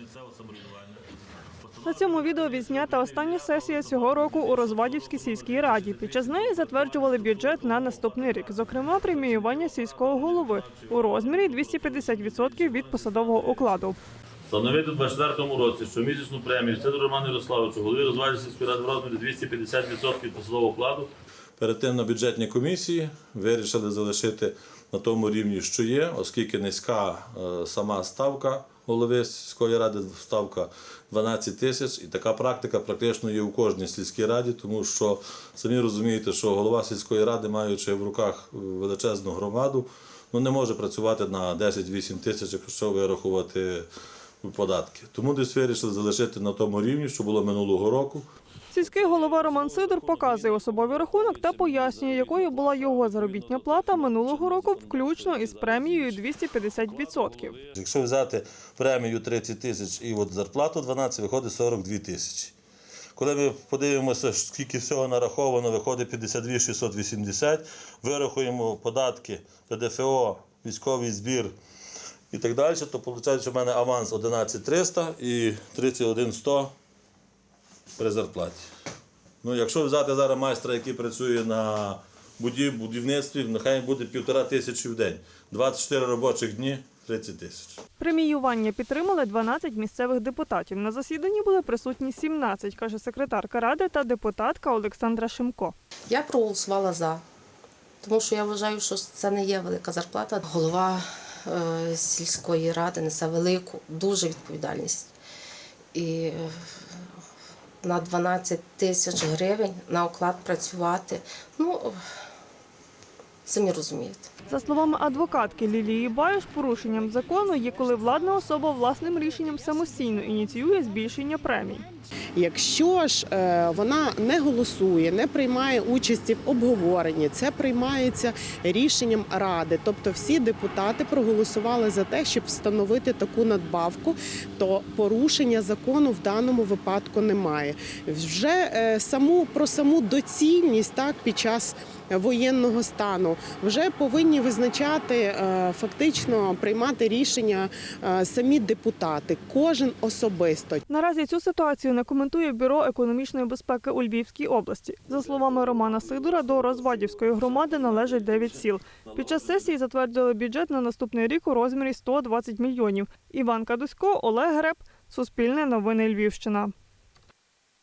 місцевого самоврядування. На цьому відео відзнята остання сесія цього року у Розвадівській сільській раді. Під час неї затверджували бюджет на наступний рік. Зокрема, преміювання сільського голови у розмірі 250% від посадового окладу. Встановити у 24 році щомісячну премію Сидору Роману Ярославовичу, голові Розважівської сільської ради в розмірі 250% від посадового окладу. Перед тим на бюджетній комісії вирішили залишити на тому рівні, що є, оскільки низька е, сама ставка голови сільської ради, ставка 12 тисяч, і така практика практично є у кожній сільській раді, тому що самі розумієте, що голова сільської ради, маючи в руках величезну громаду, ну не може працювати на 10-8 тисяч, якщо вирахувати податки. Тому десь вирішили залишити на тому рівні, що було минулого року. Сільський голова Роман Сидор показує особовий рахунок та пояснює, якою була його заробітня плата минулого року, включно із премією 250%. Якщо взяти премію 30 тисяч і от зарплату 12, виходить 42 тисячі. Коли ми подивимося, скільки всього нараховано, виходить 52 680, вирахуємо податки, ПДФО, військовий збір і так далі, то виходить, що в мене аванс 11 300 і 31 100 при зарплаті. Ну, якщо взяти зараз майстра, який працює на будівництві, нехай буде півтора тисячі в день. 24 робочих дні 30 тисяч. Преміювання підтримали 12 місцевих депутатів. На засіданні були присутні 17, каже секретарка ради та депутатка Олександра Шимко. Я проголосувала за, тому що я вважаю, що це не є велика зарплата. Голова е, сільської ради несе велику, дуже відповідальність. І е, на 12 тисяч гривень на оклад працювати. Ну, самі розумієте. За словами адвокатки Лілії Баюш, порушенням закону є, коли владна особа власним рішенням самостійно ініціює збільшення премій. Якщо ж е, вона не голосує, не приймає участі в обговоренні, це приймається рішенням ради. Тобто всі депутати проголосували за те, щоб встановити таку надбавку, то порушення закону в даному випадку немає. Вже е, саму про саму доцільність так під час воєнного стану вже повинні визначати е, фактично приймати рішення е, самі депутати, кожен особисто. Наразі цю ситуацію не коментує бюро економічної безпеки у Львівській області. За словами Романа Сидора, до Розвадівської громади належить 9 сіл. Під час сесії затвердили бюджет на наступний рік у розмірі 120 мільйонів. Іван Кадусько, Олег Греб, Суспільне новини Львівщина.